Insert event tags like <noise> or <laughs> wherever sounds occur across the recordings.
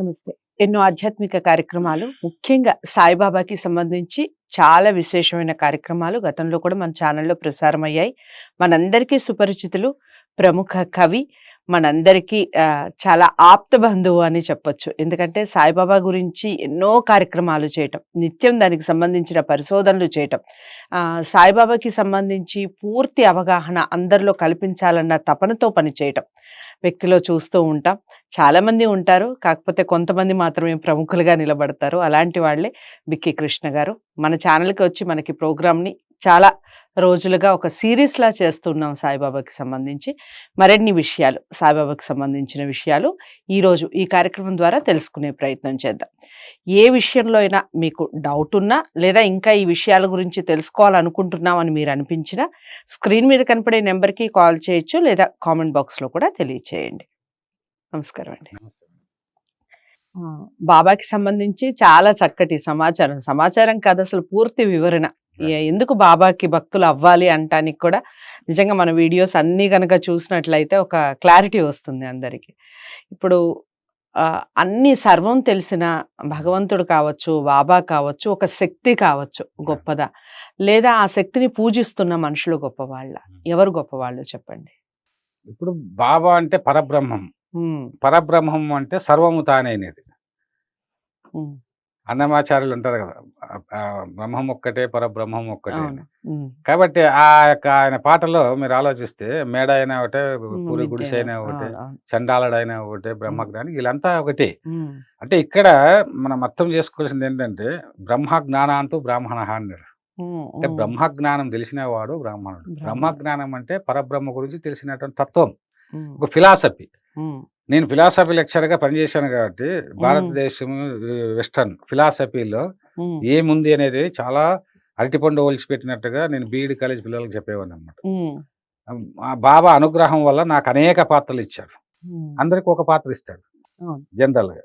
నమస్తే ఎన్నో ఆధ్యాత్మిక కార్యక్రమాలు ముఖ్యంగా సాయిబాబాకి సంబంధించి చాలా విశేషమైన కార్యక్రమాలు గతంలో కూడా మన ఛానల్లో ప్రసారం అయ్యాయి మనందరికీ సుపరిచితులు ప్రముఖ కవి మనందరికీ చాలా ఆప్త బంధువు అని చెప్పొచ్చు. ఎందుకంటే సాయిబాబా గురించి ఎన్నో కార్యక్రమాలు చేయటం నిత్యం దానికి సంబంధించిన పరిశోధనలు చేయటం సాయిబాబాకి సంబంధించి పూర్తి అవగాహన అందరిలో కల్పించాలన్న తపనతో పనిచేయటం వ్యక్తిలో చూస్తూ ఉంటాం. చాలామంది ఉంటారు. కాకపోతే కొంతమంది మాత్రమే ప్రముఖులుగా నిలబడతారు. అలాంటి వాళ్ళే బిక్కి కృష్ణ గారు. మన ఛానల్కి వచ్చి మనకి ప్రోగ్రామ్ని చాలా రోజులుగా ఒక సిరీస్లా చేస్తున్నాం సాయిబాబాకి సంబంధించి. మరిన్ని విషయాలు సాయిబాబాకి సంబంధించిన విషయాలు ఈరోజు ఈ కార్యక్రమం ద్వారా తెలుసుకునే ప్రయత్నం చేద్దాం. ఏ విషయంలో అయినా మీకు డౌట్ ఉన్నా లేదా ఇంకా ఈ విషయాల గురించి తెలుసుకోవాలనుకుంటున్నాం అని మీరు అనిపించినా స్క్రీన్ మీద కనపడే నెంబర్కి కాల్ చేయొచ్చు లేదా కామెంట్ బాక్స్లో కూడా తెలియచేయండి. నమస్కారం అండి. బాబాకి సంబంధించి చాలా చక్కటి సమాచారం. సమాచారం కాదు అసలు పూర్తి వివరణ. ఎందుకు బాబాకి భక్తులు అవ్వాలి అంటానికి కూడా నిజంగా మన వీడియోస్ అన్నీ కనుక చూసినట్లయితే ఒక క్లారిటీ వస్తుంది అందరికీ. ఇప్పుడు అన్ని సర్వం తెలిసిన భగవంతుడు కావచ్చు బాబా కావచ్చు ఒక శక్తి కావచ్చు గొప్పదా? లేదా ఆ శక్తిని పూజిస్తున్న మనుషులు గొప్పవాళ్ళ? ఎవరు గొప్పవాళ్ళు చెప్పండి? ఇప్పుడు బాబా అంటే పరబ్రహ్మం. పరబ్రహ్మం అంటే సర్వము తానేనేది. అన్నమాచార్యులు అంటారు కదా బ్రహ్మం ఒక్కటే పరబ్రహ్మం ఒక్కటే కాబట్టి ఆ యొక్క ఆయన పాటలో మీరు ఆలోచిస్తే మేడ అయినా ఒకటే పూరి గుడిసె అయినా ఒకటే చండాలడైనా ఒకటే బ్రహ్మజ్ఞాని వీళ్ళంతా ఒకటే. అంటే ఇక్కడ మనం అర్థం చేసుకోవాల్సింది ఏంటంటే బ్రహ్మ జ్ఞానాంతు బ్రాహ్మణ అన్నాడు అంటే ఉమ్, బ్రహ్మజ్ఞానం తెలిసినవాడు బ్రాహ్మణుడు. బ్రాహ్మణుడు. బ్రహ్మజ్ఞానం అంటే పరబ్రహ్మ గురించి తెలిసినటువంటి తత్వం. ఒక ఫిలాసఫీ. నేను ఫిలాసఫీ లెక్చర్గా పనిచేశాను కాబట్టి భారతదేశం వెస్టర్న్ ఫిలాసఫీలో ఏముంది అనేది చాలా అరటిపండు ఒలిచిపెట్టినట్టుగా నేను బీఈడి కాలేజ్ పిల్లలకు చెప్పేవాడిని అనమాట బాబా అనుగ్రహం వల్ల నాకు అనేక పాత్రలు ఇచ్చాడు. అందరికి ఒక పాత్ర ఇస్తాడు. జనరల్గా.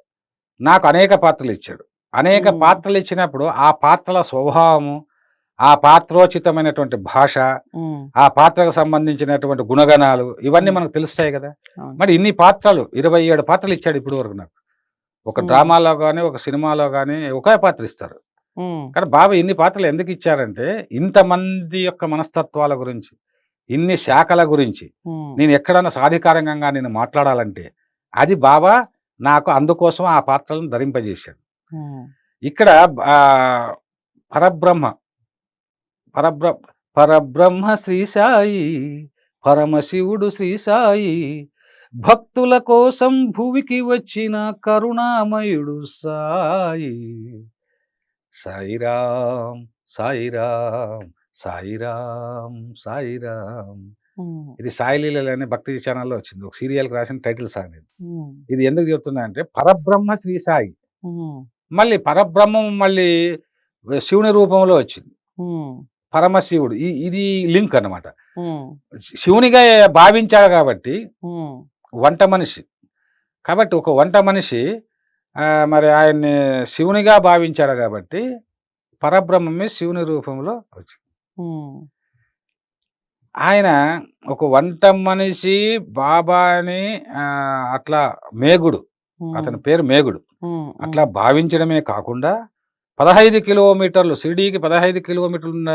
నాకు అనేక పాత్రలు ఇచ్చాడు. అనేక. పాత్రలు ఇచ్చినప్పుడు ఆ పాత్రల స్వభావము ఆ పాత్రోచితమైనటువంటి భాష ఆ పాత్రకు సంబంధించినటువంటి గుణగణాలు ఇవన్నీ మనకు తెలుస్తాయి కదా. మరి ఇన్ని పాత్రలు ఇరవై ఏడు పాత్రలు ఇచ్చాడు ఇప్పుడు వరకు నాకు. ఒక. డ్రామాలో కానీ ఒక సినిమాలో కానీ ఒకే పాత్ర ఇస్తారు. కానీ బాబా ఇన్ని పాత్రలు ఎందుకు ఇచ్చారంటే ఇంతమంది యొక్క మనస్తత్వాల గురించి ఇన్ని శాఖల గురించి. నేను ఎక్కడన్నా సాధికారంగా నేను మాట్లాడాలంటే అది బాబా నాకు అందుకోసం ఆ పాత్రలను ధరింపజేశాడు. ఇక్కడ పరబ్రహ్మ పరబ్ర పరబ్రహ్మ శ్రీ సాయి పరమశివుడు శ్రీ సాయి. భక్తుల కోసం భువికి వచ్చిన కరుణామయుడు సాయి. సాయిరాం సాయిరాం సాయిరాం సాయిరాం ఇది సాయిలీల అనే భక్తి ఛానల్లో వచ్చింది. ఒక సీరియల్కి రాసిన టైటిల్ సాంగ్ ఇది. ఇది ఎందుకు చెప్తున్నా అంటే పరబ్రహ్మ శ్రీ సాయి. మళ్ళీ పరబ్రహ్మం మళ్ళీ శివుని రూపంలో వచ్చింది. పరమశివుడు. ఇది లింక్ అన్నమాట. ఉమ్, శివునిగా భావించాడు కాబట్టి వంట మనిషి. కాబట్టి ఒక వంట మనిషి మరి ఆయన్ని శివునిగా భావించాడు కాబట్టి పరబ్రహ్మమే శివుని రూపంలో వచ్చింది. ఆయన ఒక వంట మనిషి బాబాని అట్లా మేగుడు. అతని పేరు మేగుడు. అట్లా భావించడమే కాకుండా పదహైదు కిలోమీటర్లు షిరిడీకి పదహైదు కిలోమీటర్లు ఉన్న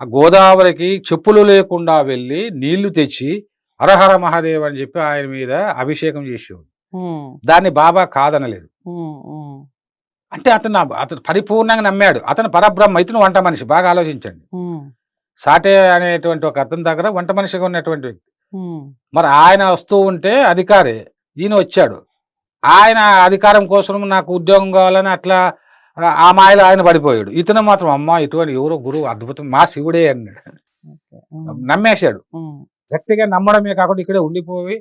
ఆ గోదావరికి చెప్పులు లేకుండా వెళ్ళి నీళ్ళు తెచ్చి హరహర మహాదేవ్ అని చెప్పి ఆయన మీద అభిషేకం చేసేవాడు. దాన్ని బాబా కాదనలేదు. అంటే అతను అతను పరిపూర్ణంగా నమ్మాడు. అతను పరబ్రహ్మ ఇతను వంట మనిషి. బాగా ఆలోచించండి. సాటే అనేటువంటి ఒక అతని దగ్గర వంట మనిషిగా ఉన్నటువంటి వ్యక్తి. మరి ఆయన వస్తూ ఉంటే అధికారి ఈయన వచ్చాడు. ఆయన అధికారం కోసం నాకు ఉద్యోగం కావాలని అట్లా ఆ- మాయలో ఆయన పడిపోయాడు. ఇతను మాత్రం అమ్మ ఇటువంటి ఎవరో గురువు అద్భుతం మా శివుడే అన్నాడు. నమ్మేశాడు. గట్టిగా నమ్మడమే కాకుండా ఇక్కడే ఉండిపోయి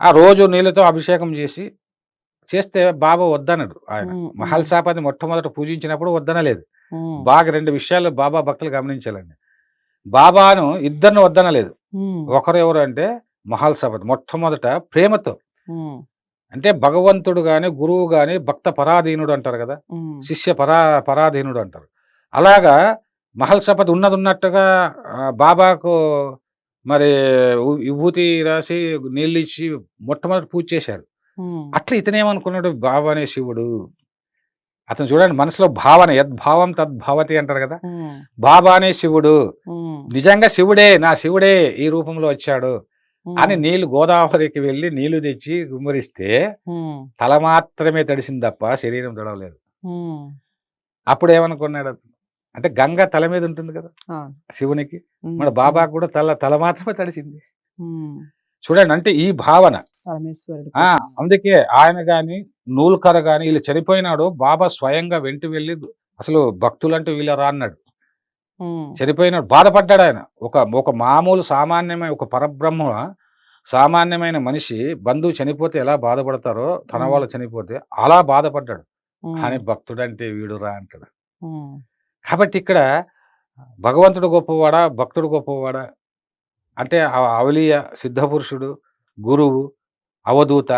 ఆ రోజు నీళ్ళతో అభిషేకం చేసి చేస్తే బాబా వద్దనడు ఆయన. ఉమ్, మహల్ సాపని మొట్టమొదట పూజించినప్పుడు వద్దనలేదు. బాగా రెండు విషయాలు బాబా భక్తులు గమనించాలండి. బాబాను ఇద్దరిని వద్దనలేదు. ఒకరు ఎవరు అంటే మహల్ సపతి మొట్టమొదట ప్రేమతో. అంటే భగవంతుడు గాని గురువు గాని భక్త పరాధీనుడు అంటారు కదా. శిష్య పరా పరాధీనుడు అంటారు. అలాగా మహల్ సపతి ఉన్నది ఉన్నట్టుగా బాబాకు మరి విభూతి రాసి నీళ్ళు ఇచ్చి మొట్టమొదటి పూజ చేశారు. అట్లా ఇతనేమనుకున్నాడు బాబా అనే శివుడు. అతను చూడండి మనసులో భావన యద్భావం తద్భావతి అంటారు కదా. ఉమ్, బాబా అనే శివుడు నిజంగా శివుడే నా శివుడే ఈ రూపంలో వచ్చాడు. అని నీళ్ళు గోదావరికి వెళ్ళి నీళ్ళు తెచ్చి గుమ్మరిస్తే తల మాత్రమే తడిసింది తప్ప శరీరం తడవలేదు. అప్పుడు ఏమనుకున్నాడు అతను? అంటే గంగ తల మీద ఉంటుంది కదా. శివునికి. మన బాబాకు కూడా తల తల మాత్రమే తడిసింది. చూడండి అంటే ఈ భావన. అందుకే ఆయన గాని నూల్కర గాని వీళ్ళు చనిపోయినాడు బాబా స్వయంగా వెంట వెళ్ళి అసలు భక్తులంటూ వీళ్ళరా అన్నాడు. ఉమ్, చనిపోయినాడు. బాధపడ్డాడు ఆయన. ఒక ఒక మామూలు సామాన్యమైన ఒక పరబ్రహ్మ సామాన్యమైన మనిషి బంధువు చనిపోతే ఎలా బాధపడతారో తన. వాళ్ళు చనిపోతే అలా బాధపడ్డాడు. కానీ భక్తుడంటే వీడురా అంటాడు. కాబట్టి ఇక్కడ భగవంతుడు గొప్పవాడా భక్తుడు గొప్పవాడా? అంటే అవలీయ సిద్ధపురుషుడు గురువు అవధూత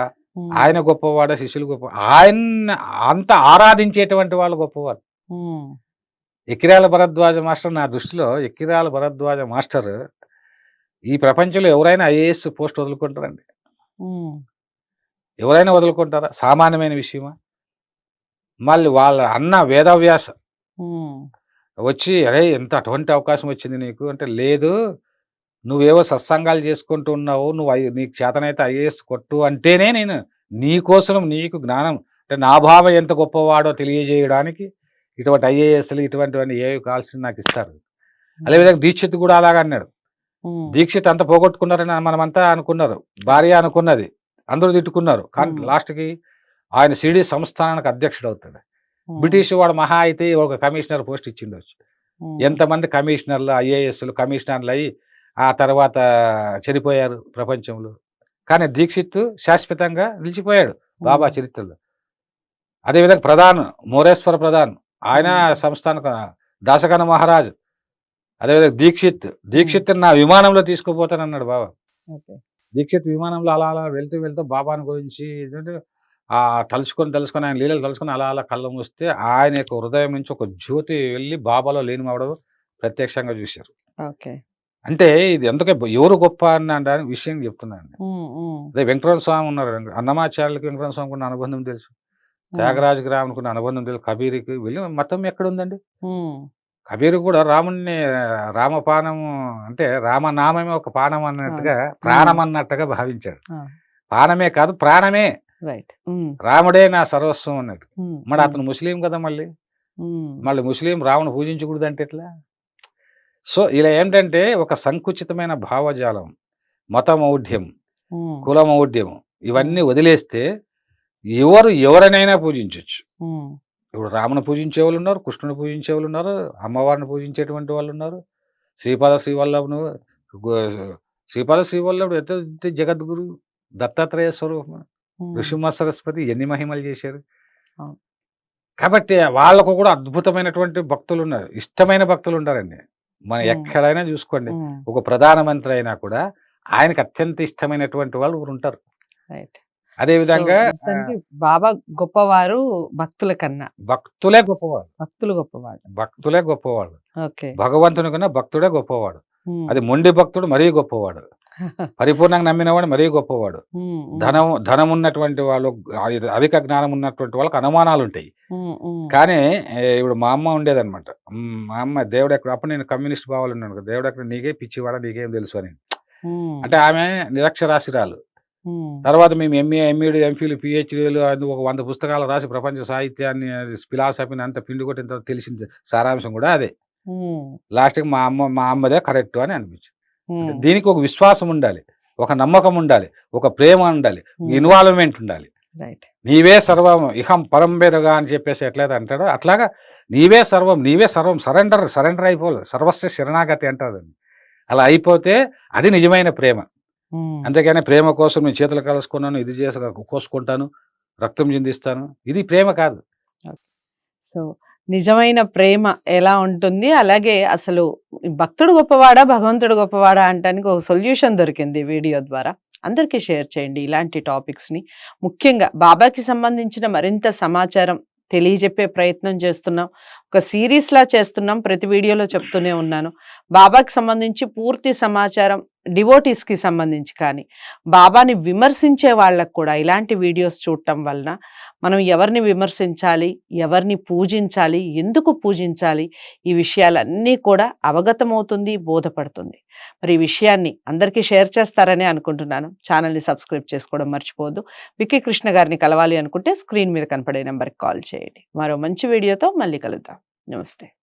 ఆయన గొప్పవాడా శిష్యులు గొప్ప? ఆయన అంత ఆరాధించేటువంటి వాళ్ళు గొప్పవారు. ఉమ్, ఎకిరాల భరద్వాజ మాస్టర్ నా దృష్టిలో ఎకిరాల భరద్వాజ మాస్టర్ ఈ ప్రపంచంలో ఎవరైనా ఐఏఎస్ పోస్ట్ వదులుకుంటారండి. ఎవరైనా వదులుకుంటారా? సామాన్యమైన విషయమా? మళ్ళీ వాళ్ళ అన్న వేదవ్యాస. వచ్చి అరే ఎంత అటువంటి అవకాశం వచ్చింది నీకు? అంటే లేదు నువ్వేవో సత్సంగాలు చేసుకుంటూ ఉన్నావు నువ్వు నీకు చేతనైతే ఐఏఎస్ కొట్టు అంటేనే నేను నీ కోసం నీకు జ్ఞానం. అంటే నా భావం ఎంత గొప్పవాడో తెలియజేయడానికి ఇటువంటి ఐఏఎస్లు ఇటువంటివన్నీ ఏవి కావాల్సి నాకు ఇస్తారు. అదేవిధంగా దీక్షిత్ కూడా అలాగ అన్నాడు. దీక్షిత్ అంతా పోగొట్టుకున్నారని మనమంతా అనుకున్నారు. భార్య అనుకున్నది. అందరూ తిట్టుకున్నారు. కానీ. లాస్ట్కి ఆయన సిడి సంస్థానానికి అధ్యక్షుడు అవుతాడు. బ్రిటిష్ వాడు మహా అయితే ఒక కమిషనర్ పోస్ట్ ఇచ్చిండొచ్చు. ఎంతమంది కమిషనర్లు ఐఏఎస్లు కమిషనర్లు అయ్యి ఆ తర్వాత చనిపోయారు ప్రపంచంలో. కానీ దీక్షిత్ శాశ్వతంగా నిలిచిపోయాడు బాబా చరిత్రలో. అదేవిధంగా ప్రధాన్ మోరేశ్వర ప్రధాన్ ఆయన. సంస్థానకు దాసగణ మహారాజు. అదేవిధంగా దీక్షిత్ దీక్షిత్ నా విమానంలో తీసుకుపోతానన్నాడు బాబా. దీక్షిత్ విమానంలో అలా అలా వెళ్తూ వెళ్తూ బాబాని గురించి ఏంటంటే ఆ తలుచుకొని తలుచుకొని ఆయన లీలలు తలుచుకొని అలా అలా కళ్ళ మూస్తే ఆయన యొక్క హృదయం నుంచి ఒక జ్యోతి వెళ్ళి బాబాలో లీనమవడం ప్రత్యక్షంగా చూశారు. అంటే ఇది ఎందుకే ఎవరు గొప్ప అన్న విషయం చెప్తున్నాను అదే వెంకటరమణ స్వామి ఉన్నారు అన్నమాచార్యులకి వెంకటరమణ స్వామికి ఉన్న అనుబంధం తెలుసు. త్యాగరాజు రామునికి ఉన్న అనుబంధం తెలుసు కబీర్కి వెళ్ళి మతం ఎక్కడ ఉందండి ఉమ్, కబీర్ కూడా రాముణ్ణి రామపానం అంటే రామనామమే ఒక పానం అన్నట్టుగా ప్రాణం అన్నట్టుగా భావించాడు. పానమే కాదు ప్రాణమే. రాముడే నా సర్వస్వం అన్నట్టు. మరి అతను ముస్లిం కదా మళ్ళీ? మళ్ళీ ముస్లిం రాముని పూజించకూడదు అంటే ఎట్లా? సో ఇలా ఏంటంటే ఒక సంకుచితమైన భావజాలం మతమౌఢ్యం కులమౌఢ్యం ఇవన్నీ వదిలేస్తే ఎవరు ఎవరినైనా పూజించవచ్చు ఇప్పుడు రాముని పూజించే వాళ్ళు ఉన్నారు కృష్ణుని పూజించే వాళ్ళు ఉన్నారు అమ్మవారిని పూజించేటువంటి వాళ్ళు ఉన్నారు శ్రీపాద శ్రీవల్లభను శ్రీపాద శ్రీవల్లభుడు ఎంత జగద్గురు దత్తాత్రేయ స్వరూపం ఋషిమ సరస్వతి ఎన్ని మహిమలు చేశారు. కాబట్టి వాళ్ళకు కూడా అద్భుతమైనటువంటి భక్తులు ఉన్నారు ఇష్టమైన భక్తులు ఉంటారండి. మనం. ఎక్కడైనా చూసుకోండి ఒక ప్రధానమంత్రి అయినా కూడా ఆయనకు అత్యంత ఇష్టమైనటువంటి వాళ్ళు ఉంటారు రైట్. అదే విధంగా బాబా గొప్పవారు భక్తుల కన్నా. భక్తులే గొప్పవాడు భక్తులు గొప్పవాడు భక్తులే గొప్పవాడు భగవంతుని కన్నా భక్తుడే గొప్పవాడు. అది మొండి భక్తుడు మరీ గొప్పవాడు. <laughs> పరిపూర్ణంగా నమ్మినవాడు మరీ గొప్పవాడు. ధనం ధనం ఉన్నటువంటి వాళ్ళు అధి- అధిక జ్ఞానం ఉన్నటువంటి వాళ్ళకి అనుమానాలు ఉంటాయి. కానీ ఇప్పుడు మా అమ్మ ఉండేదన్నమాట. మ్, మా అమ్మ దేవుడు ఎక్కడ అప్పుడు నేను కమ్యూనిస్ట్ భావాలు ఉన్నాను దేవుడు ఎక్కడ నీకే పిచ్చివాడా నీకేం తెలుసు అని. అంటే ఆమె నిరక్షరాశిరాలు తర్వాత మేము ఎంఏ ఎంఈడి ఎంఫీలు పిహెచ్డీలు అది ఒక వంద పుస్తకాలు రాసి ప్రపంచ సాహిత్యాన్ని ఫిలాసఫీని అంత పిండి కొట్టిన తర్వాత తెలిసిన సారాంశం కూడా అదే. లాస్ట్కి మా అమ్మ మా అమ్మదే కరెక్ట్ అని అనిపించింది. దీనికి ఒక విశ్వాసం ఉండాలి ఒక నమ్మకం ఉండాలి ఒక ప్రేమ ఉండాలి ఇన్వాల్వ్మెంట్ ఉండాలి. నీవే సర్వం ఇహం పరంబేరుగా అని చెప్పేసి ఎట్లయితే అంటాడో అట్లాగా నీవే సర్వం నీవే సర్వం సరెండర్ సరెండర్ అయిపోవాలి సర్వస్వ శరణాగతి అంటారు అలా అయిపోతే అది నిజమైన ప్రేమ. అంతేగాని ప్రేమ కోసం నేను చేతులు కలుసుకున్నాను ఇది చేసి కోసుకుంటాను రక్తం చిందిస్తాను. ఇది ప్రేమ కాదు. సో నిజమైన ప్రేమ ఎలా ఉంటుంది? అలాగే అసలు భక్తుడు గొప్పవాడా భగవంతుడు గొప్పవాడా అంటానికి ఒక సొల్యూషన్ దొరికింది వీడియో ద్వారా. అందరికీ షేర్ చేయండి ఇలాంటి టాపిక్స్ని ముఖ్యంగా బాబాకి సంబంధించిన మరింత సమాచారం తెలియజెప్పే ప్రయత్నం చేస్తున్నాం. ఒక సిరీస్ లా చేస్తున్నాం. ప్రతి వీడియోలో చెప్తూనే ఉన్నాను. బాబాకి సంబంధించి పూర్తి సమాచారం డివోటీస్కి సంబంధించి కానీ బాబాని విమర్శించే వాళ్ళకు కూడా ఇలాంటి వీడియోస్ చూడటం వలన మనం ఎవరిని విమర్శించాలి ఎవరిని పూజించాలి ఎందుకు పూజించాలి ఈ విషయాలన్నీ కూడా అవగతమవుతుంది బోధపడుతుంది. మరి ఈ విషయాన్ని అందరికీ షేర్ చేస్తారని అనుకుంటున్నాను. ఛానల్ని సబ్స్క్రైబ్ చేసుకోవడం మర్చిపోవద్దు. విక్కీ కృష్ణ గారిని కలవాలి అనుకుంటే స్క్రీన్ మీద కనపడే నెంబర్కి కాల్ చేయండి. మరో మంచి వీడియోతో మళ్ళీ కలుద్దాం. నమస్తే.